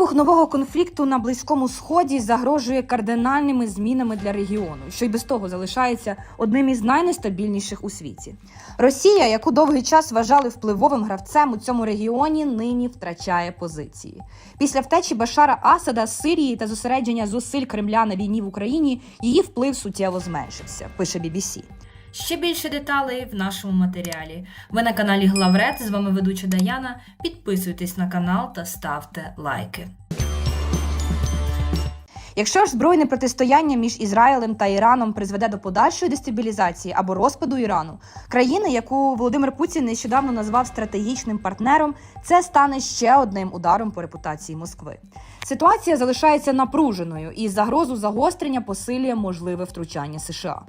Вибух нового конфлікту на близькому сході загрожує кардинальними змінами для регіону, що й без того залишається одним із найнестабільніших у світі. Росія, яку довгий час вважали впливовим гравцем у цьому регіоні, нині втрачає позиції. Після втечі Башара Асада з Сирії та зосередження зусиль Кремля на війні в Україні її вплив суттєво зменшився. Пише BBC. Ще більше деталей в нашому матеріалі. Ви на каналі Главред. З вами ведуча Даяна. Підписуйтесь на канал та ставте лайки. Якщо ж збройне протистояння між Ізраїлем та Іраном призведе до подальшої дестабілізації або розпаду Ірану, країни, яку Володимир Путін нещодавно назвав стратегічним партнером, це стане ще одним ударом по репутації Москви. Ситуація залишається напруженою, і загрозу загострення посилює можливе втручання США.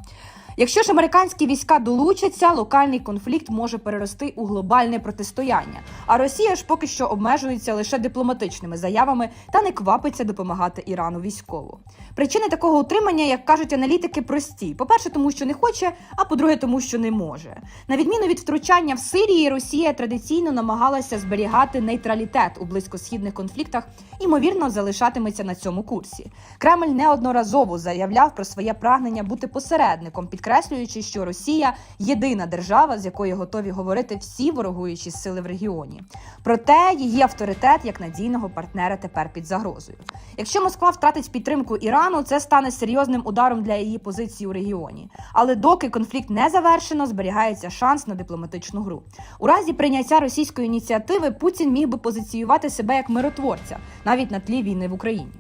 Якщо ж американські війська долучаться, локальний конфлікт може перерости у глобальне протистояння. А Росія ж поки що обмежується лише дипломатичними заявами та не квапиться допомагати Ірану військово. Причини такого утримання, як кажуть аналітики, прості: по-перше, тому що не хоче, а по-друге, тому що не може. На відміну від втручання в Сирії, Росія традиційно намагалася зберігати нейтралітет у близькосхідних конфліктах, ймовірно, залишатиметься на цьому курсі. Кремль неодноразово заявляв про своє прагнення бути посередником, підкреслюючи, що Росія єдина держава, з якою готові говорити всі ворогуючі сили в регіоні. Проте її авторитет як надійного партнера тепер під загрозою. Якщо Москва втратить підтримку Ірану, це стане серйозним ударом для її позиції у регіоні. Але доки конфлікт не завершено, зберігається шанс на дипломатичну гру. У разі прийняття російської ініціативи Путін міг би позиціювати себе як миротворця навіть на тлі війни в Україні.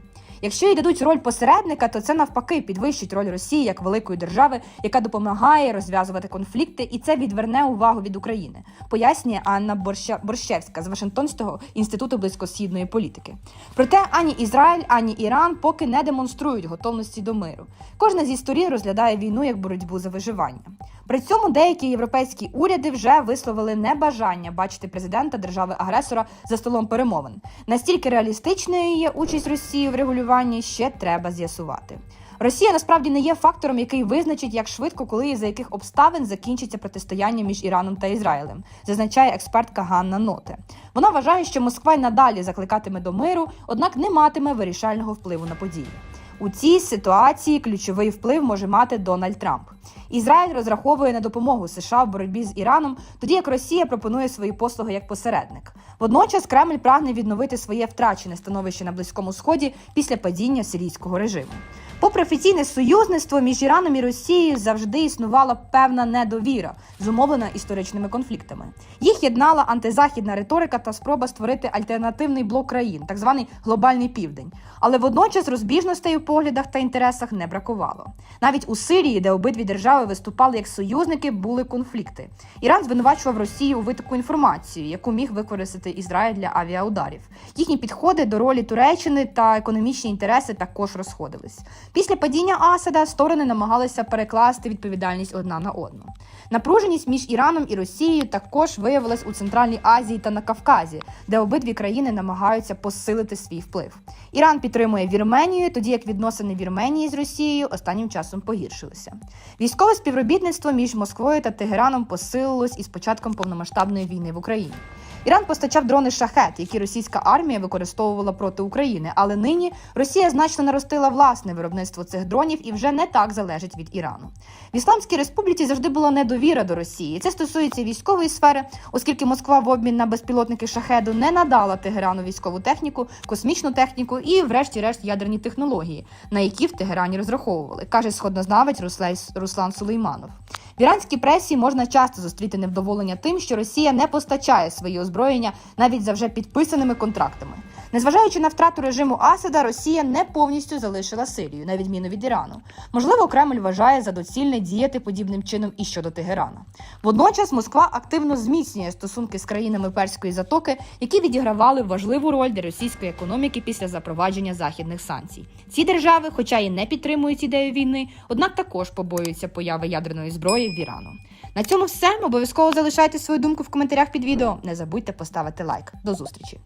Якщо їй дадуть роль посередника, то це навпаки підвищить роль Росії як великої держави, яка допомагає розв'язувати конфлікти, і це відверне увагу від України, пояснює Анна Борщевська з Вашингтонського інституту близькосхідної політики. Проте ані Ізраїль, ані Іран поки не демонструють готовності до миру. Кожна зі сторін розглядає війну як боротьбу за виживання. При цьому деякі європейські уряди вже висловили небажання бачити президента держави-агресора за столом перемовин. Настільки реалістичною є участь Росії в регулюванні, ще треба з'ясувати. Росія насправді не є фактором, який визначить, як швидко, коли і за яких обставин закінчиться протистояння між Іраном та Ізраїлем, зазначає експертка Ганна Ноте. Вона вважає, що Москва й надалі закликатиме до миру, однак не матиме вирішального впливу на події. У цій ситуації ключовий вплив може мати Дональд Трамп. Ізраїль розраховує на допомогу США в боротьбі з Іраном, тоді як Росія пропонує свої послуги як посередник. Водночас Кремль прагне відновити своє втрачене становище на близькому сході після падіння сирійського режиму. Попри офіційне союзництво між Іраном і Росією завжди існувала певна недовіра, зумовлена історичними конфліктами. Їх єднала антизахідна риторика та спроба створити альтернативний блок країн, так званий глобальний південь. Але водночас розбіжностей у поглядах та інтересах не бракувало. Навіть у Сирії, де обидві держави виступали як союзники, були конфлікти. Іран звинувачував Росію у витоку інформації, яку міг використати Ізраїль для авіаударів. Їхні підходи до ролі Туреччини та економічні інтереси також розходились. Після падіння Асада сторони намагалися перекласти відповідальність одна на одну. Напруженість між Іраном і Росією також виявилась у Центральній Азії та на Кавказі, де обидві країни намагаються посилити свій вплив. Іран підтримує Вірменію, тоді як відносини Вірменії з Росією останнім часом погіршилися. Військове співробітництво між Москвою та Тегераном посилилось із початком повномасштабної війни в Україні. Іран постачав дрони шахет, які російська армія використовувала проти України. Але нині Росія значно наростила власне виробництво цих дронів і вже не так залежить від Ірану. В Ісламській республіці завжди була недовіра до Росії. Це стосується військової сфери, оскільки Москва в обмін на безпілотники шахеду не надала Тегерану військову техніку, космічну техніку і, врешті-решт, ядерні технології, на які в Тегерані розраховували, каже сходнознавець Руслан Сулейманов. Іранській пресі можна часто зустріти невдоволення тим, що Росія не постачає свої озброєння навіть за вже підписаними контрактами. Незважаючи на втрату режиму Асада, Росія не повністю залишила Сирію, на відміну від Ірану. Можливо, Кремль вважає за доцільне діяти подібним чином і щодо Тегерана. Водночас Москва активно зміцнює стосунки з країнами перської затоки, які відігравали важливу роль для російської економіки після запровадження західних санкцій. Ці держави, хоча і не підтримують ідею війни, однак також побоюються появи ядерної зброї в Ірану. На цьому все обов'язково залишайте свою думку в коментарях під відео. Не забудьте поставити лайк. До зустрічі.